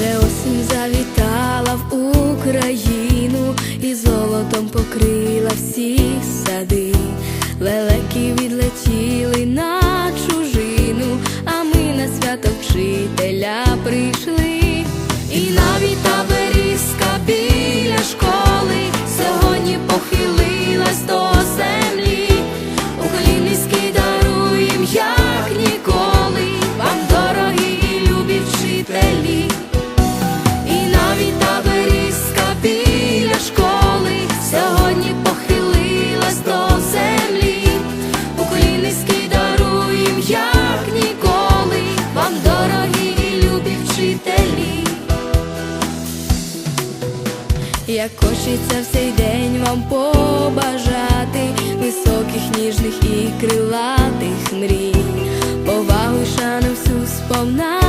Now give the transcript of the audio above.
Вже осінь завітала в Україну і золотом покрила всі сади, лелеки відлетіли на чужину, а ми на свято вчителя прийшли. як хочеться в цей день вам побажати високих, ніжних і крилатих мрій, повагу шану всю сповна.